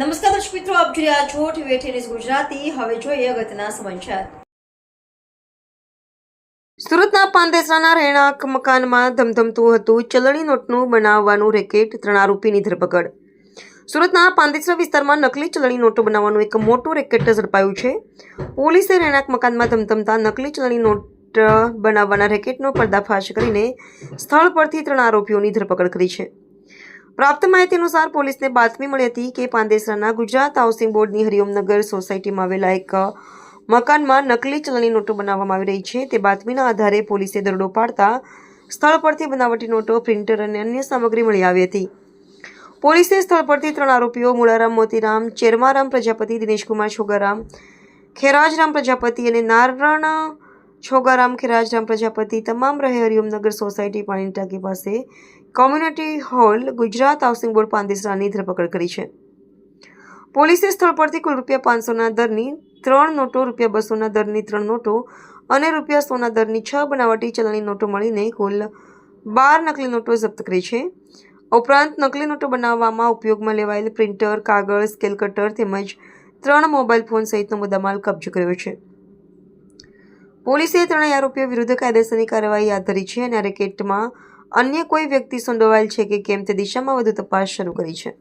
નમસ્કાર દર્શક મિત્રો, આપ જોઈ રહ્યા છો ટીવી ગુજરાતી. હવે જોઈએ અગત્યના સમાચાર. સુરતના પાંદેસરાના રહેણાંક મકાનમાં ધમધમતું હતું. ચલણી નોટનું બનાવવાનું રેકેટ ત્રણ આરોપીની ધરપકડ. સુરતના પાંદેસરા વિસ્તારમાં નકલી ચલણી નોટો બનાવવાનું એક મોટું રેકેટ ઝડપાયું છે. પોલીસે રહેણાંક મકાનમાં ધમધમતા નકલી ચલણી નોટ બનાવવાના રેકેટનો પર્દાફાશ કરીને સ્થળ પરથી ત્રણ આરોપીઓની ધરપકડ કરી છે. પ્રાપ્ત માહિતી અનુસાર પોલીસને બાતમી મળી હતી કે પાંદેસરાના ગુજરાત હાઉસિંગ બોર્ડની હરિઓમનગર સોસાયટીમાં આવેલા એક મકાનમાં નકલી ચલણી નોટો બનાવવામાં આવી રહી છે. તે બાતમીના આધારે પોલીસે દરોડો પાડતા સ્થળ પરથી બનાવટી નોટો, પ્રિન્ટર અને અન્ય સામગ્રી મળી આવી હતી. પોલીસે સ્થળ પરથી ત્રણ આરોપીઓ મુળારામ મોતીરામ, ચેરમારામ પ્રજાપતિ, દિનેશકુમાર છોગારામ, ખેરાજરામ પ્રજાપતિ અને નારણ છોગારામ ખેરાજરામ પ્રજાપતિ તમામ રહે હરિઓમનગર સોસાયટી પાણીની ટાંકી પાસે community hall Gujarat housing board પાંદેસરાની ધરપકડ કરી છે. પોલીસે સ્થળ પરથી કુલ રૂપિયા પાંચસોના દરની ત્રણ નોટો, રૂપિયા બસોના દરની ત્રણ નોટો અને રૂપિયા સોના દરની છ બનાવટી ચલણી નોટો મળીને કુલ બાર નકલી નોટો જપ્ત કરી છે. ઉપરાંત નકલી નોટો બનાવવામાં ઉપયોગમાં લેવાયેલ પ્રિન્ટર, કાગળ, સ્કેલ કટર તેમજ ત્રણ મોબાઈલ ફોન સહિતનો મુદ્દામાલ કબજો કર્યો છે. પોલીસે ત્રણેય આરોપીઓ વિરુદ્ધ કાયદેસરની કાર્યવાહી હાથ ધરી છે અને રેકેટમાં અન્ય કોઈ વ્યક્તિ સંડોવાયેલ છે કે કેમ તે દિશામાં વધુ તપાસ શરૂ કરી છે.